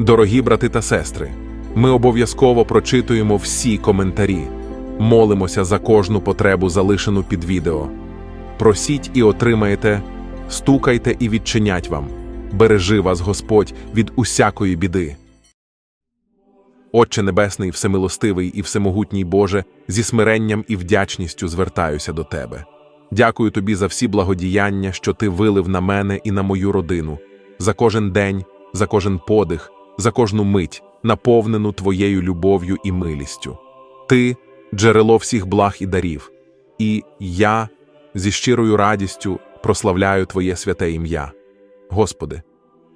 Дорогі брати та сестри, ми обов'язково прочитуємо всі коментарі, молимося за кожну потребу, залишену під відео. Просіть і отримаєте, стукайте і відчинять вам. Бережи вас Господь від усякої біди. Отче Небесний, всемилостивий і всемогутній Боже, зі смиренням і вдячністю звертаюся до Тебе. Дякую Тобі за всі благодіяння, що Ти вилив на мене і на мою родину, за кожен день, за кожен подих, за кожну мить, наповнену Твоєю любов'ю і милістю. Ти джерело всіх благ і дарів, і я зі щирою радістю прославляю Твоє святе ім'я. Господи,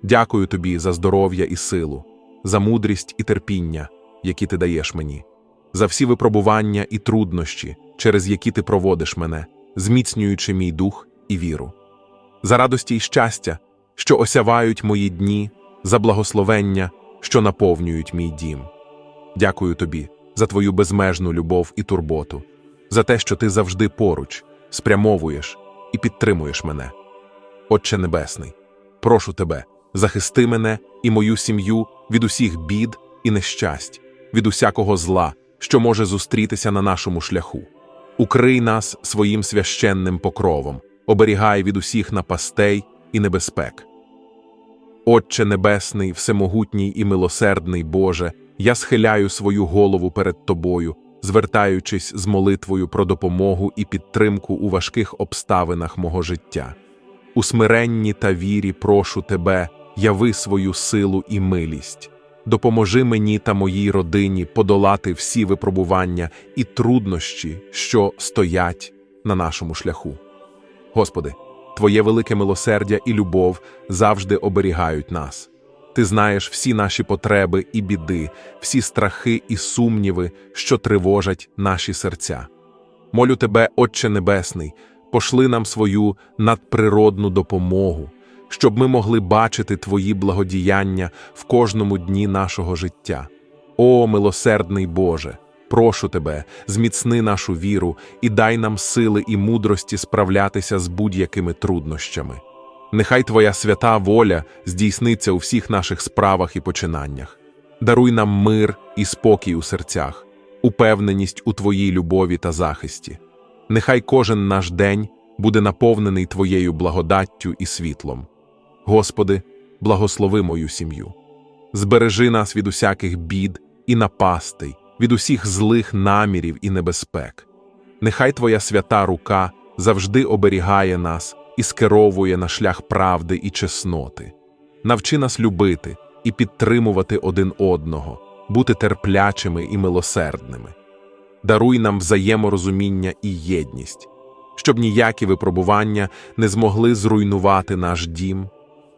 дякую Тобі за здоров'я і силу, за мудрість і терпіння, які Ти даєш мені, за всі випробування і труднощі, через які Ти проводиш мене, зміцнюючи мій дух і віру, за радості й щастя, що осявають мої дні, за благословення, що наповнюють мій дім. Дякую тобі за твою безмежну любов і турботу, за те, що ти завжди поруч, спрямовуєш і підтримуєш мене. Отче Небесний, прошу тебе, захисти мене і мою сім'ю від усіх бід і нещасть, від усякого зла, що може зустрітися на нашому шляху. Укрий нас своїм священним покровом, оберігай від усіх напастей і небезпек. Отче Небесний, всемогутній і милосердний Боже, я схиляю свою голову перед Тобою, звертаючись з молитвою про допомогу і підтримку у важких обставинах мого життя. У смиренні та вірі прошу Тебе, яви свою силу і милість. Допоможи мені та моїй родині подолати всі випробування і труднощі, що стоять на нашому шляху. Господи, Твоє велике милосердя і любов завжди оберігають нас. Ти знаєш всі наші потреби і біди, всі страхи і сумніви, що тривожать наші серця. Молю тебе, Отче Небесний, пошли нам свою надприродну допомогу, щоб ми могли бачити Твої благодіяння в кожному дні нашого життя. О, милосердний Боже! Прошу тебе, зміцни нашу віру і дай нам сили і мудрості справлятися з будь-якими труднощами. Нехай Твоя свята воля здійсниться у всіх наших справах і починаннях. Даруй нам мир і спокій у серцях, упевненість у Твоїй любові та захисті. Нехай кожен наш день буде наповнений Твоєю благодаттю і світлом. Господи, благослови мою сім'ю. Збережи нас від усяких бід і напастей від усіх злих намірів і небезпек. Нехай Твоя свята рука завжди оберігає нас і скеровує на шлях правди і чесноти. Навчи нас любити і підтримувати один одного, бути терплячими і милосердними. Даруй нам взаєморозуміння і єдність, щоб ніякі випробування не змогли зруйнувати наш дім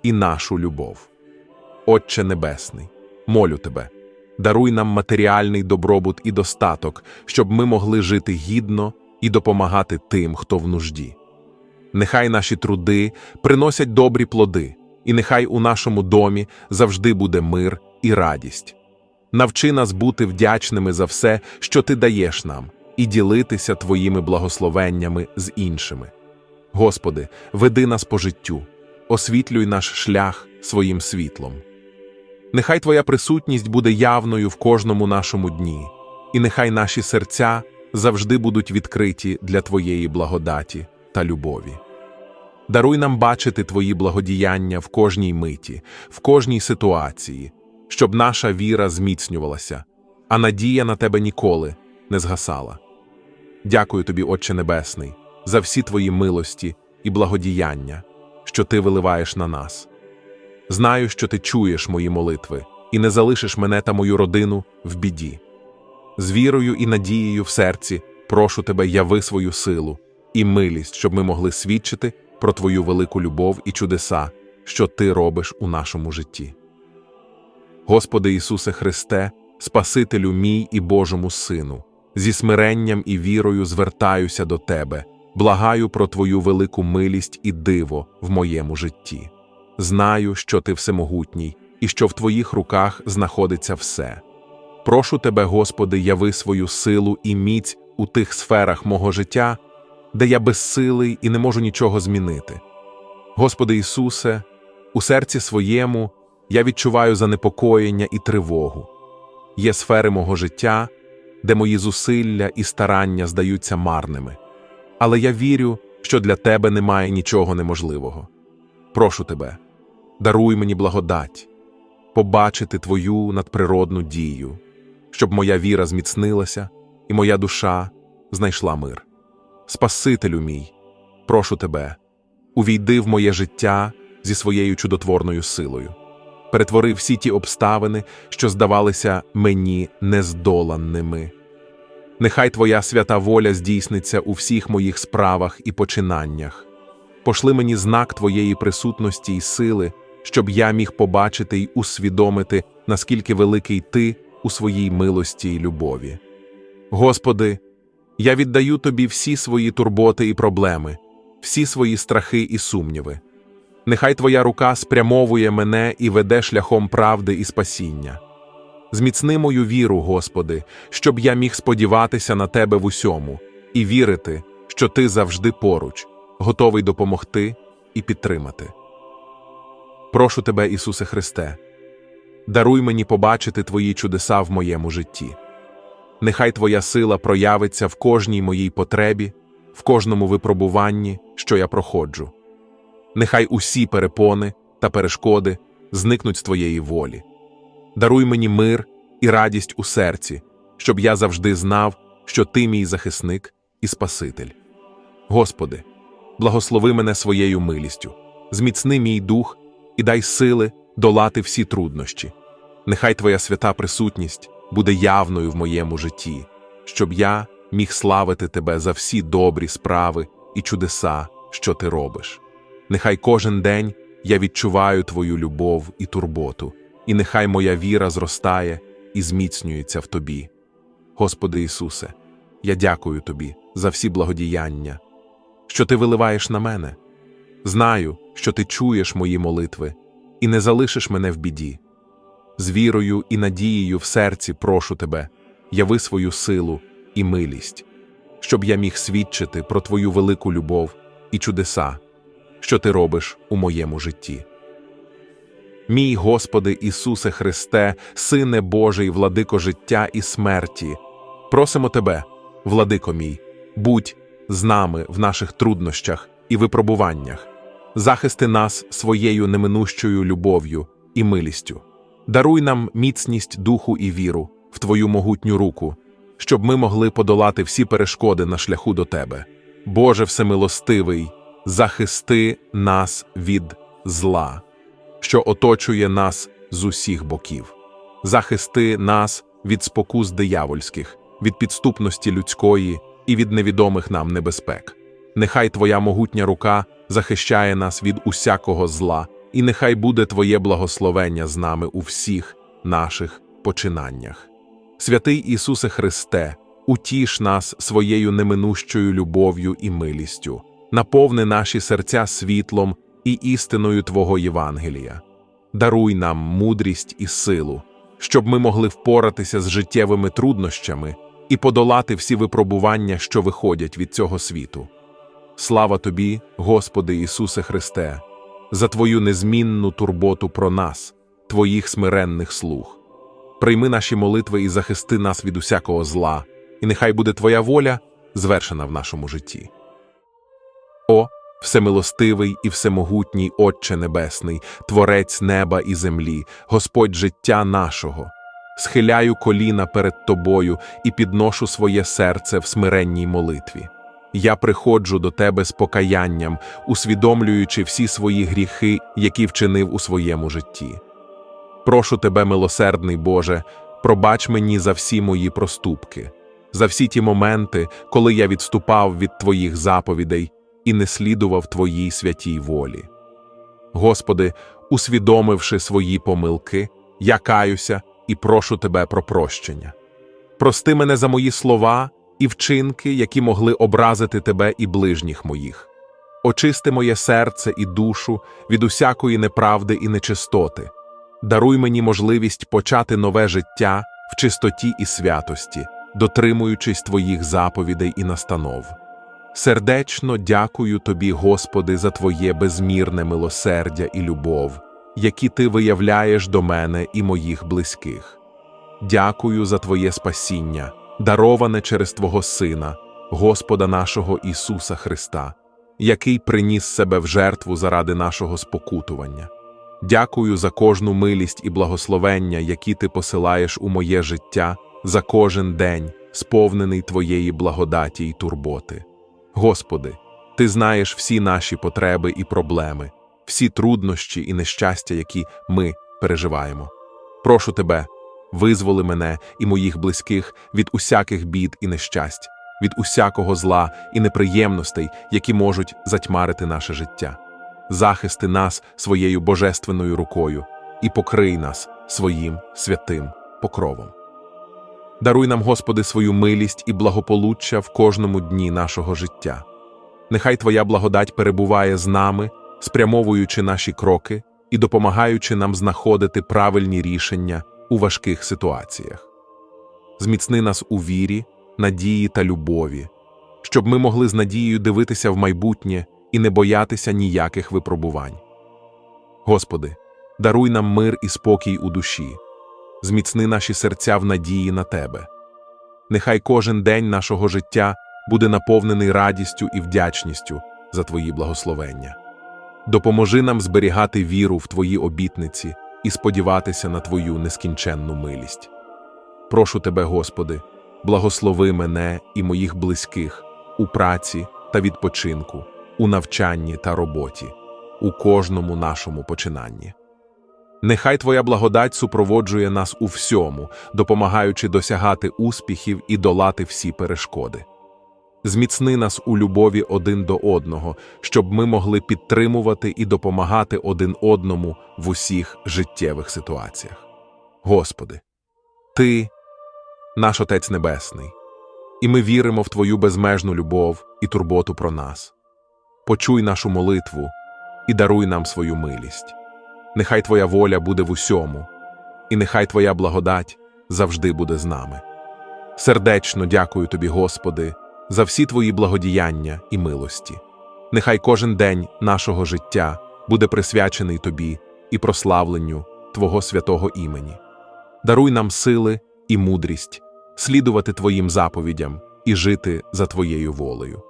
і нашу любов. Отче Небесний, молю Тебе даруй нам матеріальний добробут і достаток, щоб ми могли жити гідно і допомагати тим, хто в нужді. Нехай наші труди приносять добрі плоди, і нехай у нашому домі завжди буде мир і радість. Навчи нас бути вдячними за все, що ти даєш нам, і ділитися твоїми благословеннями з іншими. Господи, веди нас по життю, освітлюй наш шлях своїм світлом. Нехай Твоя присутність буде явною в кожному нашому дні, і нехай наші серця завжди будуть відкриті для Твоєї благодаті та любові. Даруй нам бачити Твої благодіяння в кожній миті, в кожній ситуації, щоб наша віра зміцнювалася, а надія на Тебе ніколи не згасала. Дякую Тобі, Отче Небесний, за всі Твої милості і благодіяння, що Ти виливаєш на нас. Знаю, що ти чуєш мої молитви і не залишиш мене та мою родину в біді. З вірою і надією в серці прошу тебе, яви свою силу і милість, щоб ми могли свідчити про твою велику любов і чудеса, що ти робиш у нашому житті. Господи Ісусе Христе, Спасителю мій і Божому Сину, зі смиренням і вірою звертаюся до Тебе, благаю про Твою велику милість і диво в моєму житті. Знаю, що ти всемогутній і що в твоїх руках знаходиться все. Прошу тебе, Господи, яви свою силу і міць у тих сферах мого життя, де я безсилий і не можу нічого змінити. Господи Ісусе, у серці своєму я відчуваю занепокоєння і тривогу. Є сфери мого життя, де мої зусилля і старання здаються марними. Але я вірю, що для тебе немає нічого неможливого. Прошу тебе, даруй мені благодать, побачити твою надприродну дію, щоб моя віра зміцнилася і моя душа знайшла мир. Спасителю мій, прошу тебе, увійди в моє життя зі своєю чудотворною силою, перетвори всі ті обставини, що здавалися мені нездоланними. Нехай Твоя свята воля здійсниться у всіх моїх справах і починаннях. Пошли мені знак Твоєї присутності і сили, щоб я міг побачити й усвідомити, наскільки великий Ти у своїй милості й любові. Господи, я віддаю Тобі всі свої турботи і проблеми, всі свої страхи і сумніви. Нехай Твоя рука спрямовує мене і веде шляхом правди і спасіння. Зміцни мою віру, Господи, щоб я міг сподіватися на Тебе в усьому і вірити, що Ти завжди поруч, готовий допомогти і підтримати. Прошу Тебе, Ісусе Христе, даруй мені побачити Твої чудеса в моєму житті. Нехай Твоя сила проявиться в кожній моїй потребі, в кожному випробуванні, що я проходжу. Нехай усі перепони та перешкоди зникнуть з Твоєї волі. Даруй мені мир і радість у серці, щоб я завжди знав, що Ти мій захисник і Спаситель. Господи, благослови мене своєю милістю, зміцни мій дух і дай сили долати всі труднощі. Нехай Твоя свята присутність буде явною в моєму житті, щоб я міг славити Тебе за всі добрі справи і чудеса, що Ти робиш. Нехай кожен день я відчуваю Твою любов і турботу, і нехай моя віра зростає і зміцнюється в Тобі. Господи Ісусе, я дякую Тобі за всі благодіяння, що Ти виливаєш на мене. Знаю, що Ти чуєш мої молитви і не залишиш мене в біді. З вірою і надією в серці прошу Тебе, яви свою силу і милість, щоб я міг свідчити про Твою велику любов і чудеса, що Ти робиш у моєму житті. Мій Господи Ісусе Христе, Сине Божий, владико життя і смерті, просимо Тебе, владико мій, будь з нами в наших труднощах і випробуваннях, захисти нас своєю неминущою любов'ю і милістю. Даруй нам міцність духу і віру в Твою могутню руку, щоб ми могли подолати всі перешкоди на шляху до Тебе. Боже Всемилостивий, захисти нас від зла, що оточує нас з усіх боків. Захисти нас від спокус диявольських, від підступності людської і від невідомих нам небезпек. Нехай Твоя могутня рука захищає нас від усякого зла, і нехай буде Твоє благословення з нами у всіх наших починаннях. Святий Ісусе Христе, утіш нас своєю неминущою любов'ю і милістю, наповни наші серця світлом і істиною Твого Євангелія. Даруй нам мудрість і силу, щоб ми могли впоратися з життєвими труднощами і подолати всі випробування, що виходять від цього світу. Слава Тобі, Господи Ісусе Христе, за Твою незмінну турботу про нас, Твоїх смиренних слуг. Прийми наші молитви і захисти нас від усякого зла, і нехай буде Твоя воля звершена в нашому житті. О, всемилостивий і всемогутній Отче Небесний, Творець неба і землі, Господь життя нашого, схиляю коліна перед Тобою і підношу своє серце в смиренній молитві. Я приходжу до Тебе з покаянням, усвідомлюючи всі свої гріхи, які вчинив у своєму житті. Прошу Тебе, милосердний Боже, пробач мені за всі мої проступки, за всі ті моменти, коли я відступав від Твоїх заповідей і не слідував Твоїй святій волі. Господи, усвідомивши свої помилки, я каюся і прошу Тебе про прощення. Прости мене за мої слова і вчинки, які могли образити Тебе і ближніх моїх. Очисти моє серце і душу від усякої неправди і нечистоти. Даруй мені можливість почати нове життя в чистоті і святості, дотримуючись Твоїх заповідей і настанов. Сердечно дякую Тобі, Господи, за Твоє безмірне милосердя і любов. які ти виявляєш до мене і моїх близьких. Дякую за Твоє спасіння, дароване через Твого Сина, Господа нашого Ісуса Христа, який приніс себе в жертву заради нашого спокутування. Дякую за кожну милість і благословення, які ти посилаєш у моє життя за кожен день, сповнений Твоєї благодаті й турботи. Господи, Ти знаєш всі наші потреби і проблеми, всі труднощі і нещастя, які ми переживаємо. Прошу Тебе, визволи мене і моїх близьких від усяких бід і нещасть, від усякого зла і неприємностей, які можуть затьмарити наше життя. Захисти нас своєю божественною рукою і покрий нас своїм святим покровом. Даруй нам, Господи, свою милість і благополуччя в кожному дні нашого життя. Нехай Твоя благодать перебуває з нами, спрямовуючи наші кроки і допомагаючи нам знаходити правильні рішення у важких ситуаціях. Зміцни нас у вірі, надії та любові, щоб ми могли з надією дивитися в майбутнє і не боятися ніяких випробувань. Господи, даруй нам мир і спокій у душі, зміцни наші серця в надії на Тебе. Нехай кожен день нашого життя буде наповнений радістю і вдячністю за Твої благословення. Допоможи нам зберігати віру в Твої обітниці і сподіватися на Твою нескінченну милість. Прошу Тебе, Господи, благослови мене і моїх близьких у праці та відпочинку, у навчанні та роботі, у кожному нашому починанні. Нехай Твоя благодать супроводжує нас у всьому, допомагаючи досягати успіхів і долати всі перешкоди. Зміцни нас у любові один до одного, щоб ми могли підтримувати і допомагати один одному в усіх життєвих ситуаціях. Господи, Ти наш Отець Небесний, і ми віримо в Твою безмежну любов і турботу про нас. Почуй нашу молитву і даруй нам свою милість. Нехай Твоя воля буде в усьому, і нехай Твоя благодать завжди буде з нами. Сердечно дякую Тобі, Господи, за всі Твої благодіяння і милості. Нехай кожен день нашого життя буде присвячений Тобі і прославленню Твого святого імені. Даруй нам сили і мудрість, слідувати Твоїм заповідям і жити за Твоєю волею.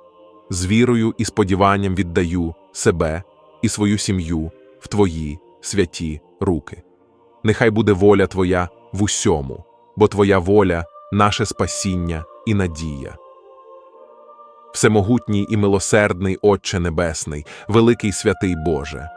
З вірою і сподіванням віддаю себе і свою сім'ю в Твої святі руки. Нехай буде воля Твоя в усьому, бо Твоя воля наше спасіння і надія. Всемогутній і милосердний Отче Небесний, великий святий Боже,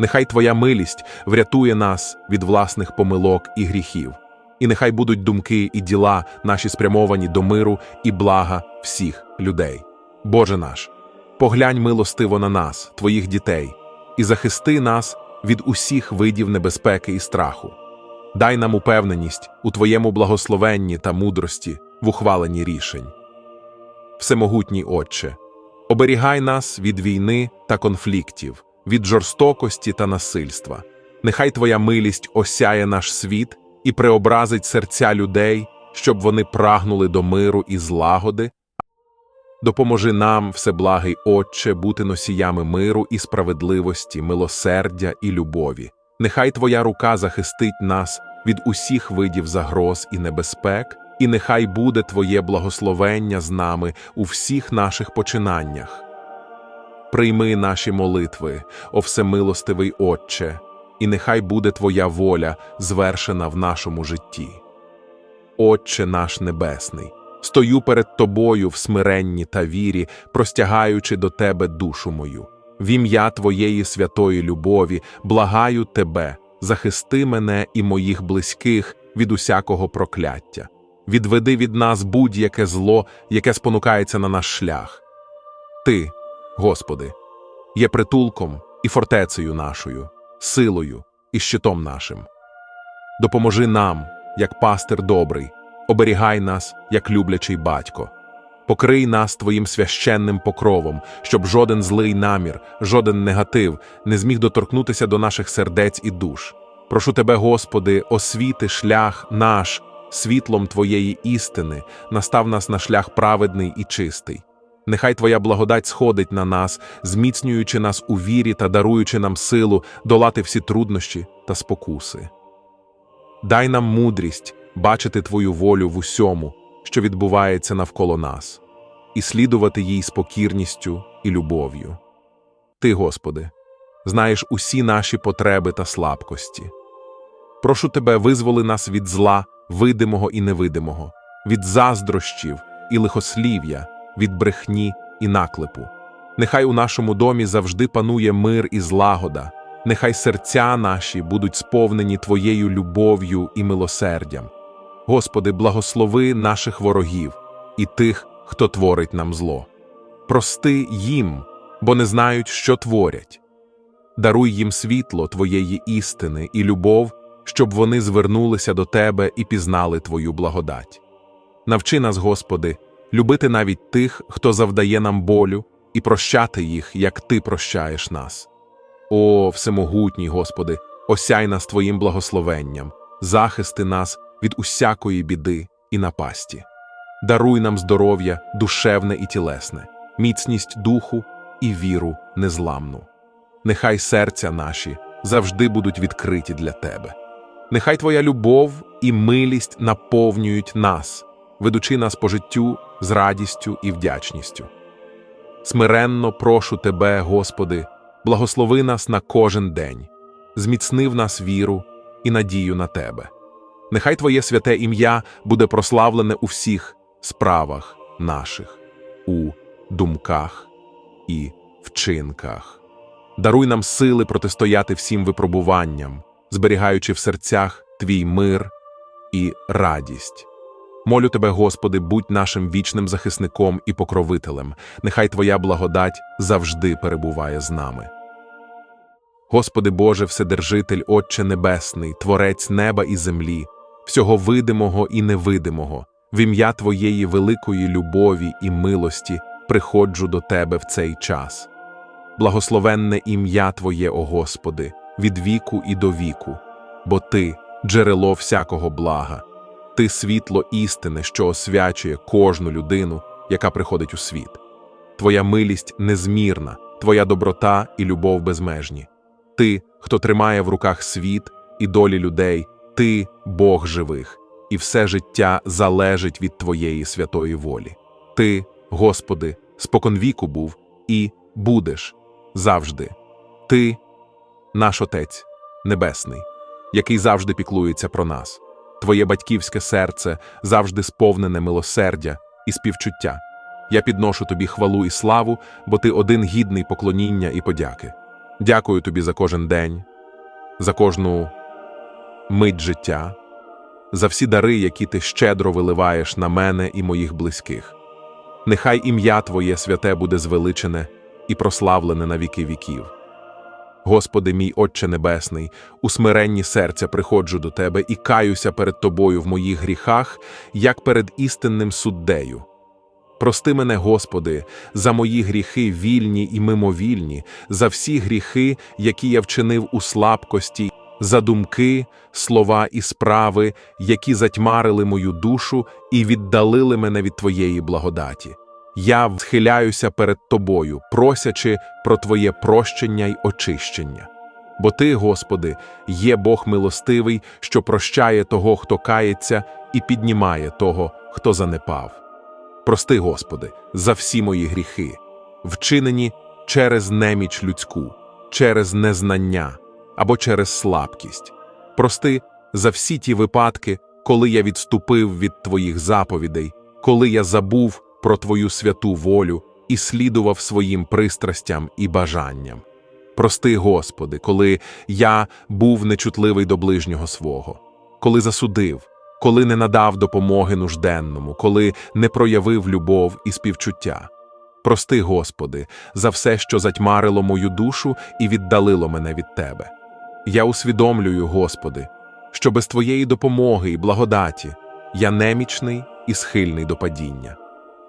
нехай Твоя милість врятує нас від власних помилок і гріхів, і нехай будуть думки і діла наші спрямовані до миру і блага всіх людей. Боже наш, поглянь милостиво на нас, Твоїх дітей, і захисти нас від усіх видів небезпеки і страху. Дай нам упевненість у Твоєму благословенні та мудрості в ухваленні рішень. Всемогутній Отче, оберігай нас від війни та конфліктів, від жорстокості та насильства. Нехай Твоя милість осяє наш світ і преобразить серця людей, щоб вони прагнули до миру і злагоди. Допоможи нам, всеблагий Отче, бути носіями миру і справедливості, милосердя і любові. Нехай Твоя рука захистить нас від усіх видів загроз і небезпек, і нехай буде Твоє благословення з нами у всіх наших починаннях. Прийми наші молитви, о всемилостивий Отче, і нехай буде Твоя воля звершена в нашому житті. Отче наш Небесний, стою перед Тобою в смиренні та вірі, простягаючи до Тебе душу мою. В ім'я Твоєї святої любові благаю Тебе, захисти мене і моїх близьких від усякого прокляття. Відведи від нас будь-яке зло, яке спонукається на наш шлях. Ти, Господи, є притулком і фортецею нашою, силою і щитом нашим. Допоможи нам, як пастир добрий, оберігай нас, як люблячий батько. Покрий нас Твоїм священним покровом, щоб жоден злий намір, жоден негатив не зміг доторкнутися до наших сердець і душ. Прошу Тебе, Господи, освіти шлях наш світлом Твоєї істини, настав нас на шлях праведний і чистий. Нехай Твоя благодать сходить на нас, зміцнюючи нас у вірі та даруючи нам силу долати всі труднощі та спокуси. Дай нам мудрість бачити Твою волю в усьому, що відбувається навколо нас, і слідувати їй з покірністю і любов'ю. Ти, Господи, знаєш усі наші потреби та слабкості. Прошу Тебе, визволи нас від зла, видимого і невидимого, від заздрощів і лихослів'я, від брехні і наклепу. Нехай у нашому домі завжди панує мир і злагода, нехай серця наші будуть сповнені Твоєю любов'ю і милосердям. Господи, благослови наших ворогів і тих, хто творить нам зло. Прости їм, бо не знають, що творять. Даруй їм світло Твоєї істини і любов, щоб вони звернулися до Тебе і пізнали Твою благодать. Навчи нас, Господи, любити навіть тих, хто завдає нам болю, і прощати їх, як Ти прощаєш нас. О, всемогутній Господи, осяй нас Твоїм благословенням, захисти нас від усякої біди і напасті. Даруй нам здоров'я, душевне і тілесне, міцність духу і віру незламну. Нехай серця наші завжди будуть відкриті для Тебе. Нехай Твоя любов і милість наповнюють нас, ведучи нас по життю з радістю і вдячністю. Смиренно прошу Тебе, Господи, благослови нас на кожен день, зміцни в нас віру і надію на Тебе. Нехай Твоє святе ім'я буде прославлене у всіх справах наших, у думках і вчинках. Даруй нам сили протистояти всім випробуванням, зберігаючи в серцях Твій мир і радість. Молю Тебе, Господи, будь нашим вічним захисником і покровителем, нехай Твоя благодать завжди перебуває з нами. Господи Боже, Вседержитель, Отче Небесний, Творець неба і землі, всього видимого і невидимого, в ім'я Твоєї великої любові і милості приходжу до Тебе в цей час. Благословенне ім'я Твоє, о Господи, від віку і до віку, бо Ти джерело всякого блага, Ти світло істини, що освячує кожну людину, яка приходить у світ. Твоя милість незмірна, Твоя доброта і любов безмежні. Ти, хто тримає в руках світ і долі людей, Ти Бог живих, і все життя залежить від Твоєї святої волі. Ти, Господи, споконвіку був і будеш завжди. Ти, наш Отець Небесний, який завжди піклується про нас. Твоє батьківське серце завжди сповнене милосердя і співчуття. Я підношу тобі хвалу і славу, бо ти один гідний поклоніння і подяки. Дякую тобі за кожен день, за кожну мить життя, за всі дари, які ти щедро виливаєш на мене і моїх близьких. Нехай ім'я Твоє святе буде звеличене і прославлене на віки віків. Господи, мій Отче Небесний, у смиренні серця приходжу до Тебе і каюся перед Тобою в моїх гріхах, як перед істинним суддею. Прости мене, Господи, за мої гріхи вільні і мимовільні, за всі гріхи, які я вчинив у слабкості, за думки, слова і справи, які затьмарили мою душу і віддалили мене від Твоєї благодаті. Я схиляюся перед Тобою, просячи про Твоє прощення й очищення. Бо Ти, Господи, є Бог милостивий, що прощає того, хто кається, і піднімає того, хто занепав. Прости, Господи, за всі мої гріхи, вчинені через неміч людську, через незнання або через слабкість. Прости за всі ті випадки, коли я відступив від Твоїх заповідей, коли я забув про Твою святу волю і слідував своїм пристрастям і бажанням. Прости, Господи, коли я був нечутливий до ближнього свого, коли засудив, коли не надав допомоги нужденному, коли не проявив любов і співчуття. Прости, Господи, за все, що затьмарило мою душу і віддалило мене від Тебе. Я усвідомлюю, Господи, що без Твоєї допомоги і благодаті я немічний і схильний до падіння.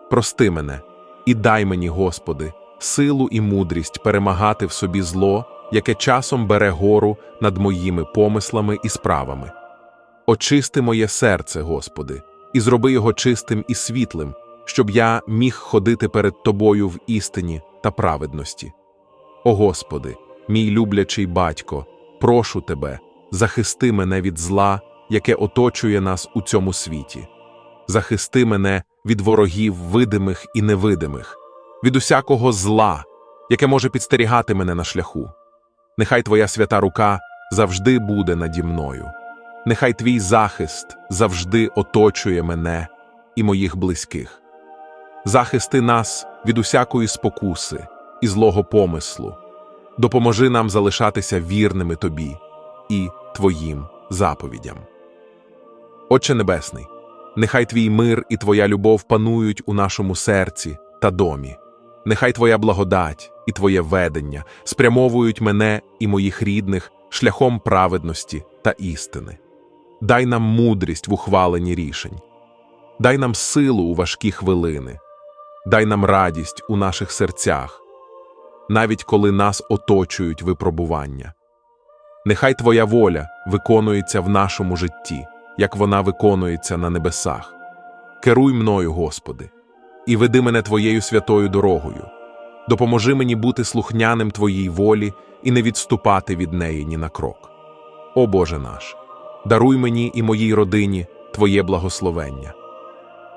Прости мене і дай мені, Господи, силу і мудрість перемагати в собі зло, яке часом бере гору над моїми помислами і справами. Очисти моє серце, Господи, і зроби його чистим і світлим, щоб я міг ходити перед тобою в істині та праведності. О Господи, мій люблячий батько, прошу тебе, захисти мене від зла, яке оточує нас у цьому світі. Захисти мене від ворогів видимих і невидимих, від усякого зла, яке може підстерігати мене на шляху. Нехай Твоя свята рука завжди буде наді мною. Нехай твій захист завжди оточує мене і моїх близьких. Захисти нас від усякої спокуси і злого помислу. Допоможи нам залишатися вірними тобі і Твоїм заповідям. Отче Небесний, нехай твій мир і Твоя любов панують у нашому серці та домі. Нехай Твоя благодать і Твоє ведення спрямовують мене і моїх рідних шляхом праведності та істини. Дай нам мудрість в ухваленні рішень, дай нам силу у важкі хвилини, дай нам радість у наших серцях, навіть коли нас оточують випробування. Нехай Твоя воля виконується в нашому житті, як вона виконується на небесах. Керуй мною, Господи, і веди мене Твоєю святою дорогою. Допоможи мені бути слухняним Твоїй волі і не відступати від неї ні на крок. О Боже наш, даруй мені і моїй родині Твоє благословення.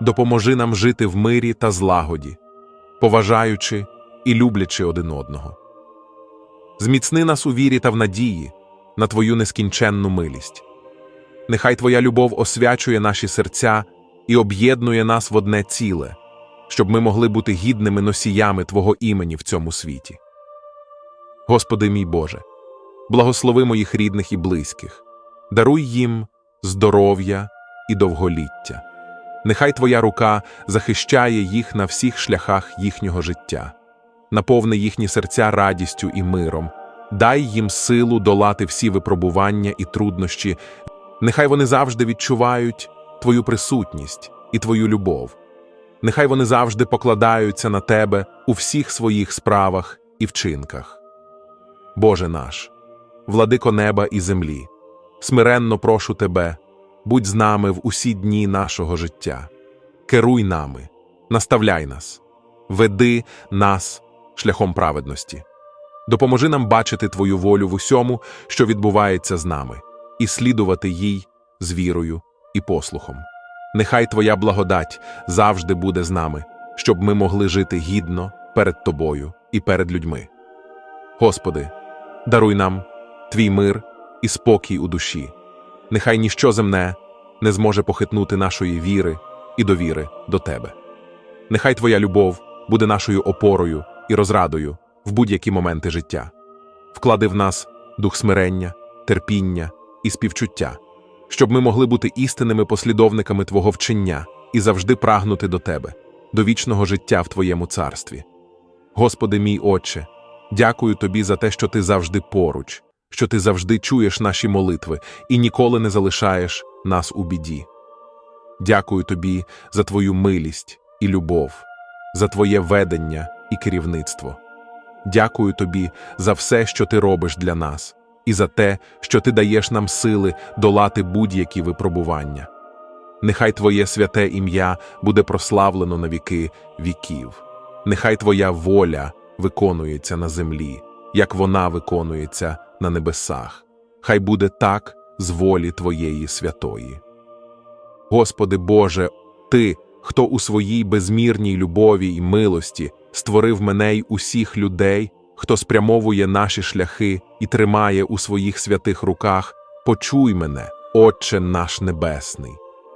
Допоможи нам жити в мирі та злагоді, поважаючи і люблячи один одного. Зміцни нас у вірі та в надії на Твою нескінченну милість. Нехай Твоя любов освячує наші серця і об'єднує нас в одне ціле, щоб ми могли бути гідними носіями Твого імені в цьому світі. Господи мій Боже, благослови моїх рідних і близьких, даруй їм здоров'я і довголіття. Нехай Твоя рука захищає їх на всіх шляхах їхнього життя, наповни їхні серця радістю і миром, дай їм силу долати всі випробування і труднощі, нехай вони завжди відчувають Твою присутність і Твою любов. Нехай вони завжди покладаються на Тебе у всіх своїх справах і вчинках. Боже наш, владико неба і землі, смиренно прошу Тебе, будь з нами в усі дні нашого життя. Керуй нами, наставляй нас, веди нас шляхом праведності. Допоможи нам бачити Твою волю в усьому, що відбувається з нами, і слідувати їй з вірою і послухом. Нехай Твоя благодать завжди буде з нами, щоб ми могли жити гідно перед Тобою і перед людьми. Господи, даруй нам Твій мир і спокій у душі. Нехай ніщо земне не зможе похитнути нашої віри і довіри до Тебе. Нехай Твоя любов буде нашою опорою і розрадою в будь-які моменти життя. Вклади в нас дух смирення, терпіння і співчуття, щоб ми могли бути істинними послідовниками Твого вчення і завжди прагнути до Тебе, до вічного життя в Твоєму царстві. Господи мій Отче, дякую Тобі за те, що Ти завжди поруч, що Ти завжди чуєш наші молитви і ніколи не залишаєш нас у біді. Дякую Тобі за Твою милість і любов, за Твоє ведення і керівництво. Дякую Тобі за все, що Ти робиш для нас, і за те, що Ти даєш нам сили долати будь-які випробування. Нехай Твоє святе ім'я буде прославлено на віки віків. Нехай Твоя воля виконується на землі, як вона виконується на небесах. Хай буде так з волі Твоєї святої. Господи Боже, Ти, хто у своїй безмірній любові і милості створив мене й усіх людей, хто спрямовує наші шляхи і тримає у своїх святих руках, почуй мене, Отче наш Небесний.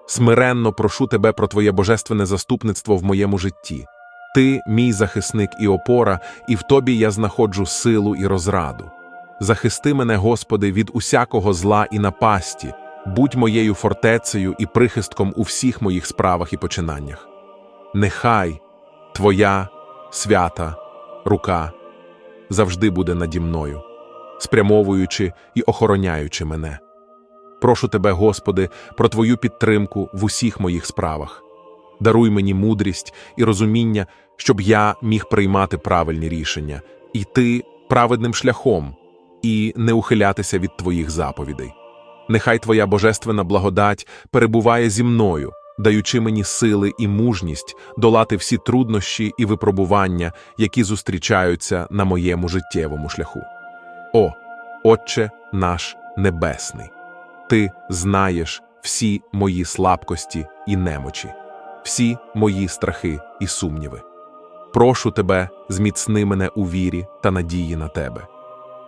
Смиренно прошу Тебе про Твоє божественне заступництво в моєму житті. Ти, мій захисник і опора, і в Тобі я знаходжу силу і розраду. Захисти мене, Господи, від усякого зла і напасті, будь моєю фортецею і прихистком у всіх моїх справах і починаннях. Нехай Твоя свята рука завжди буде наді мною, спрямовуючи і охороняючи мене. Прошу Тебе, Господи, про Твою підтримку в усіх моїх справах. Даруй мені мудрість і розуміння, щоб я міг приймати правильні рішення, йти праведним шляхом і не ухилятися від Твоїх заповідей. Нехай Твоя божественна благодать перебуває зі мною, даючи мені сили і мужність долати всі труднощі і випробування, які зустрічаються на моєму життєвому шляху. О, Отче наш Небесний, Ти знаєш всі мої слабкості і немочі, всі мої страхи і сумніви. Прошу тебе, зміцни мене у вірі та надії на тебе.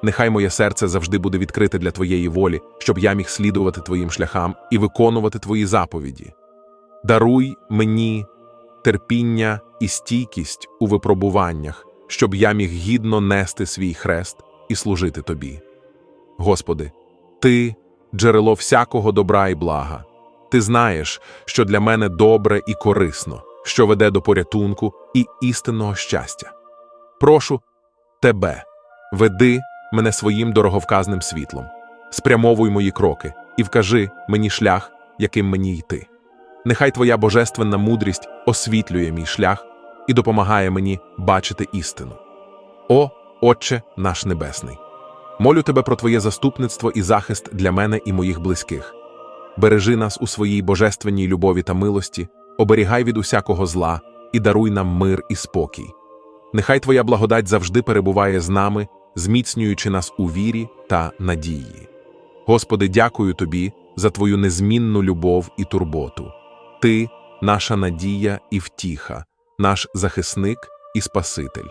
Нехай моє серце завжди буде відкрите для Твоєї волі, щоб я міг слідувати Твоїм шляхам і виконувати Твої заповіді. Даруй мені терпіння і стійкість у випробуваннях, щоб я міг гідно нести свій хрест і служити Тобі. Господи, Ти джерело всякого добра і блага. Ти знаєш, що для мене добре і корисно, що веде до порятунку і істинного щастя. Прошу Тебе, веди мене своїм дороговказним світлом, спрямовуй мої кроки і вкажи мені шлях, яким мені йти. Нехай Твоя божественна мудрість освітлює мій шлях і допомагає мені бачити істину. О, Отче наш Небесний! Молю Тебе про Твоє заступництво і захист для мене і моїх близьких. Бережи нас у своїй божественній любові та милості, оберігай від усякого зла і даруй нам мир і спокій. Нехай Твоя благодать завжди перебуває з нами, зміцнюючи нас у вірі та надії. Господи, дякую Тобі за Твою незмінну любов і турботу. Ти наша надія і втіха, наш захисник і Спаситель.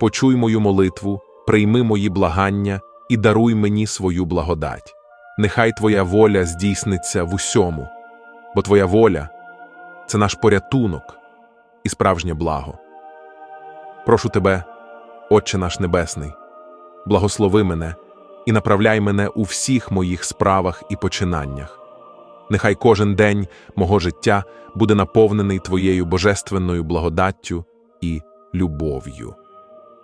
Почуй мою молитву, прийми мої благання і даруй мені свою благодать. Нехай Твоя воля здійсниться в усьому, бо Твоя воля це наш порятунок і справжнє благо. Прошу Тебе, Отче наш Небесний, благослови мене і направляй мене у всіх моїх справах і починаннях. Нехай кожен день мого життя буде наповнений Твоєю божественною благодаттю і любов'ю.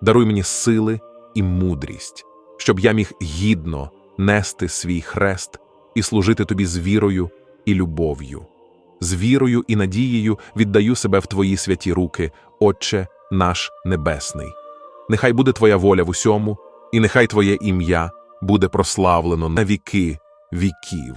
Даруй мені сили і мудрість, щоб я міг гідно нести свій хрест і служити тобі з вірою і любов'ю. З вірою і надією віддаю себе в Твої святі руки, Отче наш Небесний. Нехай буде Твоя воля в усьому, і нехай Твоє ім'я буде прославлено на віки віків.